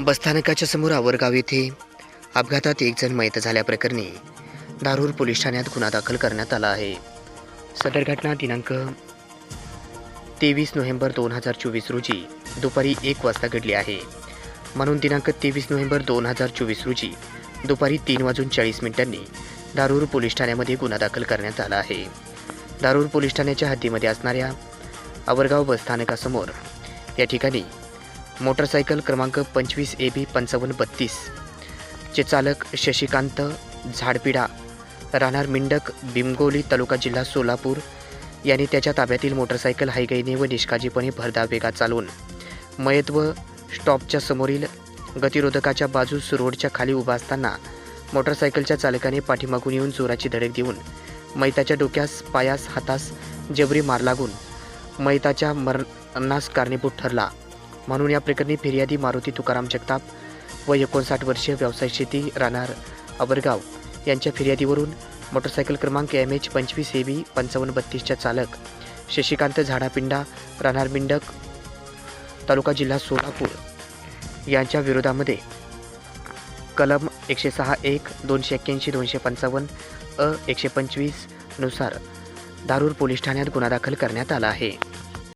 बसस्थानकाच्या समोर आवरगाव येथे अपघातात एक जण मयत झाल्याप्रकरणी दारूर पोलीस ठाण्यात गुन्हा दाखल करण्यात आला आहे. सदर घटना दिनांक तेवीस नोव्हेंबर दोन हजार चोवीस रोजी दुपारी एक वाजता घडली आहे. म्हणून दिनांक तेवीस नोव्हेंबर दोन हजार चोवीस रोजी दुपारी तीन वाजून चाळीस मिनिटांनी दारूर पोलीस ठाण्यामध्ये गुन्हा दाखल करण्यात आला आहे. दारूर पोलीस ठाण्याच्या हद्दीमध्ये असणाऱ्या आवरगाव बसस्थानकासमोर या ठिकाणी मोटरसायकल क्रमांक पंचवीस ए बी पंचावन्न बत्तीस. चे चालक शशिकांत झाडपिडा राहणार मिंडक बिमगोली तालुका जिल्हा सोलापूर. यांनी त्याच्या ताब्यातील मोटरसायकल हायगईने व निष्काळजीपणे भरधाव वेगात चालवून मयत व स्टॉपच्या समोरील गतिरोधकाच्या बाजूस रोडच्या खाली उभा असताना मोटरसायकलच्या चालकाने पाठीमागून येऊन जोराची धडक देऊन मैताच्या डोक्यास पायास हातास जबरी मार लागून मैताच्या मरणास कारणीभूत ठरला. म्हणून या प्रकरणी फिर्यादी मारुती तुकाराम जगताप व एकोणसाठ वर्षीय व्यवसाय शेती राहणार अबरगाव यांच्या फिर्यादीवरून मोटरसायकल क्रमांक एम एच पंचवीस ए बी पंचावन्न बत्तीसच्या चालक शशिकांत झाडापिंडा राहणार मिंडक तालुका जिल्हा सोलापूर यांच्या विरोधामध्ये कलम एकशे सहा एक दोनशे एक्क्याऐंशी दोनशे पंचावन्न अ एकशे पंचवीसनुसार दारूर पोलीस ठाण्यात गुन्हा दाखल करण्यात आला आहे.